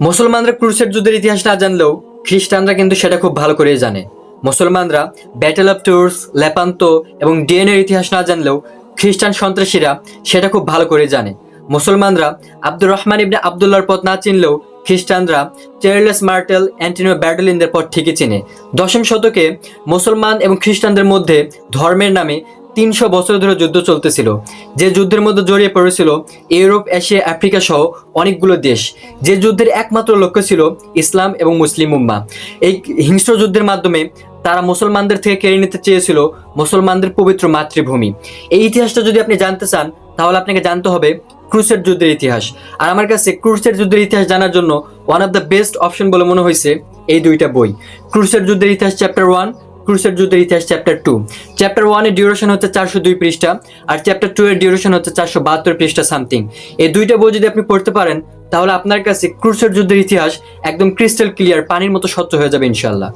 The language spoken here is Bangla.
মুসলমানরা ক্রুসের যুদ্ধের ইতিহাস না জানলেও খ্রিস্টানরা কিন্তু সেটা খুব ভালো করেই জানে। মুসলমানরা ব্যাটেল অফ টুর্স লেপান্তো এবং ডিএনএর ইতিহাস না জানলেও খ্রিস্টান সন্ত্রাসীরা সেটা খুব ভালো করে জানে। মুসলমানরা আব্দুর রহমান ইবনে আবদুল্লাহর পথ না চিনলেও খ্রিস্টানরা চার্লেস মার্টেল অ্যান্টিনো ব্যাডলিনদের পথ ঠিকই চিনে। দশম শতকে মুসলমান এবং খ্রিস্টানদের মধ্যে ধর্মের নামে তিনশো বছর ধরে যুদ্ধ চলতেছিল। যে যুদ্ধের মধ্যে জড়িয়ে পড়েছিল ইউরোপ, এশিয়া, আফ্রিকা সহ অনেকগুলো দেশ। যে যুদ্ধের একমাত্র লক্ষ্য ছিল ইসলাম এবং মুসলিম উম্মা। এই হিংস্র যুদ্ধের মাধ্যমে তারা মুসলমানদের থেকে কেড়ে নিতে চেয়েছিল মুসলমানদের পবিত্র মাতৃভূমি। এই ইতিহাসটা যদি আপনি জানতে চান, তাহলে আপনাকে জানতে হবে ক্রুসের যুদ্ধের ইতিহাস। আর আমার কাছে ক্রুসের যুদ্ধের ইতিহাস জানার জন্য one of the best option বলে মনে হয়েছে এই দুইটা বই। ক্রুসের যুদ্ধের ইতিহাস চ্যাপ্টার ওয়ান ক্রুসের যুদ্ধের ইতিহাস চ্যাপ্টার টু চ্যাপ্টার ওয়ানের ডিউরেশন হচ্ছে চারশো দুই পৃষ্ঠা, আর চ্যাপ্টার টু এর ডিউরেশন হচ্ছে চারশো বাহাত্তর পৃষ্ঠা সামথিং এই দুইটা বই যদি আপনি পড়তে পারেন, তাহলে আপনার কাছে ক্রুসের যুদ্ধের ইতিহাস একদম ক্রিস্টাল ক্লিয়ার পানির মতো স্বচ্ছ হয়ে যাবে ইনশাল্লাহ